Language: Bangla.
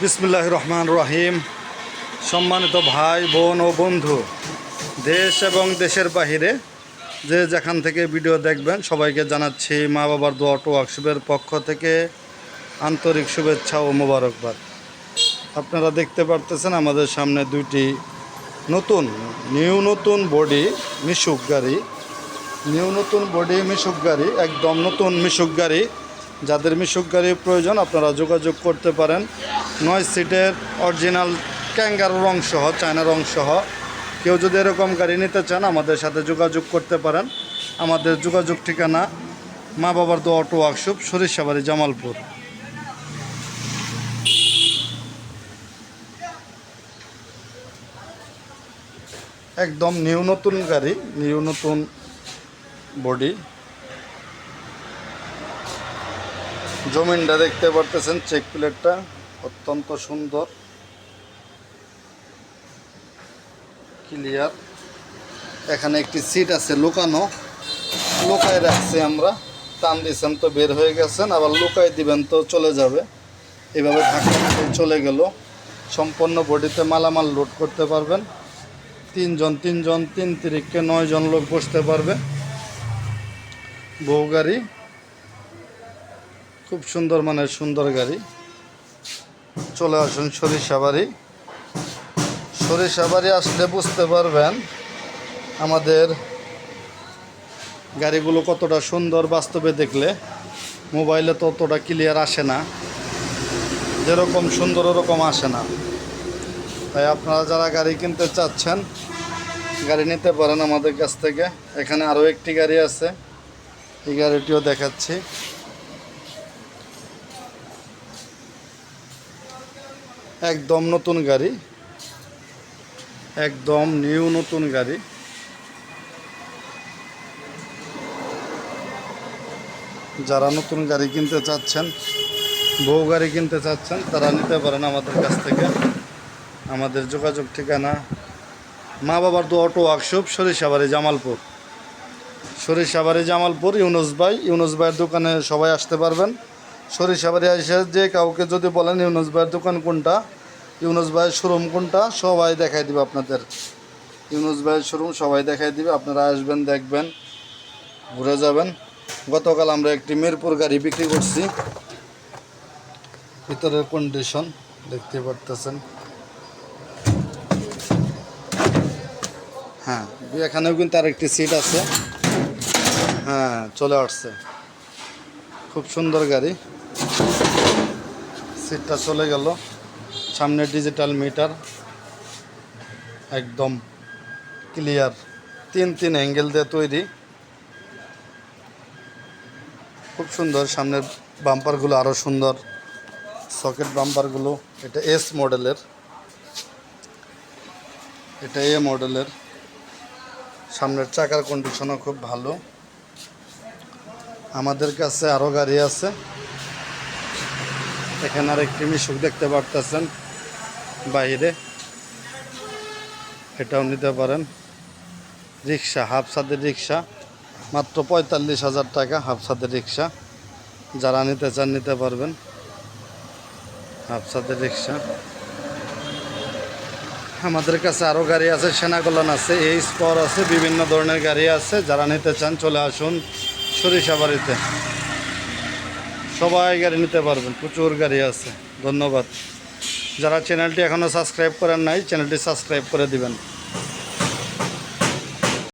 বিসমুল্লাহ রহমান রহিম সম্মানিত ভাই, বোন ও বন্ধু, দেশ এবং দেশের বাহিরে যে যেখান থেকে ভিডিও দেখবেন, সবাইকে জানাচ্ছি মা বাবার দোয়া টো ওয়ার্কশপের পক্ষ থেকে আন্তরিক শুভেচ্ছা ও মোবারকবাদ। আপনারা দেখতে পারতেছেন আমাদের সামনে দুইটি নতুন, নিউ নতুন বডি মিশুক গাড়ি। নিউ নতুন বডি মিশুক গাড়ি, একদম নতুন মিশুক গাড়ি। যাদের মিশুক গাড়ি প্রয়োজন আপনারা যোগাযোগ করতে পারেন নয় সিটের অরিজিনাল ক্যাঙ্গার রং সহ চায়না রং সহ কেউ যদি এরকম গাড়ি নিতে চান, আমাদের সাথে যোগাযোগ করতে পারেন। আমাদের যোগাযোগ ঠিকানা মা বাবার দো অটো ওয়ার্কশপ, সরিষাবাড়ি, জামালপুর। একদম নিউ নতুন গাড়ি, নিউ নতুন বডি। জমিনটা দেখতে পারতেছেন, চেক প্লেটটা। অত্যন্ত সুন্দর ক্লিয়ার এখানে একটি সিট আছে লুকানো। লুকায় রাখছি আমরা। টান দিয়েছেন তো বের হয়ে গেছেন, আবার লুকাই দিবেন তো চলে যাবে। এভাবে ধাক্কা চলে গেল। সম্পূর্ণ বডিতে মালামাল লোড করতে পারবেন। তিনজন তিনজন, তিন তিরিখকে নয় জন লোক বসতে পারবে। বউ গাড়ি। খুব সুন্দর মানের সুন্দর গাড়ি। চলে আসুন সরিষাবাড়ি সরিষাবাড়ি আসলে বুঝতে পারবেন আমাদের গাড়িগুলো কতটা সুন্দর বাস্তবে দেখলে মোবাইলে তো অতটা ক্লিয়ার আসে না। যেরকম সুন্দর ওরকম আসে না। তাই আপনারা যারা গাড়ি কিনতে চাচ্ছেন, গাড়ি নিতে পারেন আমাদের কাছ থেকে। এখানে আরও একটি গাড়ি আছে। এই গাড়িটিও দেখাচ্ছি। একদম নতুন গাড়ি। একদম নিউ নতুন গাড়ি। যারা নতুন গাড়ি কিনতে চাচ্ছেন, বউ গাড়ি কিনতে চাচ্ছেন, তারা নিতে পারেন আমাদের কাছ থেকে। আমাদের যোগাযোগ ঠিকানা মা বাবার দু অটো ওয়ার্কশপ, সরিষাবাড়ি, জামালপুর। সরিষাবাড়ি, জামালপুর, ইউনুস ভাই। ইউনুস ভাইয়ের দোকানে সবাই আসতে পারবেন। সরিষাবাড়ি এসে যে কাউকে যদি বলেন, ইউনুস ভাইয়ের দোকান কোনটা? ইউনুস ভাইয়ের শোরুম কোনটা? সবাই দেখাই দিবে আপনাদের। ইউনুস ভাইয়ের শোরুম সবাই দেখাই দিবে, আপনারা আসবেন, দেখবেন, ঘুরে যাবেন। গতকাল আমরা একটি মিরপুর গাড়ি বিক্রি করছি। ভিতরের কন্ডিশন দেখতে পারতেছেন। হ্যাঁ এখানেও কিন্তু আরেকটি সিট আছে। হ্যাঁ চলে আসছে। খুব সুন্দর গাড়ি। সিটটা চলে গেল। সামনে ডিজিটাল মিটার একদম ক্লিয়ার তিন তিন অ্যাঙ্গেল দিয়ে তৈরি। খুব সুন্দর। সামনের বাম্পারগুলো আরও সুন্দর। সকেট বাম্পারগুলো এটা এস মডেলের এটা এ মডেলের সামনের চাকার কন্ডিশনও খুব ভালো। আমাদের কাছে আরও গাড়ি আছে। এখানে আর একটি মিশুক দেখতে পারতেছেন বাইরে। এটাও নিতে পারেন। রিক্সা হাফ সাদের রিক্সা, মাত্র পঁয়তাল্লিশ হাজার টাকা হাফ সাদের রিক্সা। যারা নিতে চান নিতে পারবেন। হাফ সাদের রিক্সা। আমাদের কাছে আরও গাড়ি আছে সেনাকল্যাণ আছে, এই স্পর আছে, বিভিন্ন ধরনের গাড়ি আছে। যারা নিতে চান চলে আসুন সরিষাবাড়িতে। সবাই গাড়ি নিতে পারবেন, প্রচুর গাড়ি আছে, ধন্যবাদ। যারা চ্যানেলটি এখনও সাবস্ক্রাইব করেন নাই চ্যানেলটি সাবস্ক্রাইব করে দিবেন।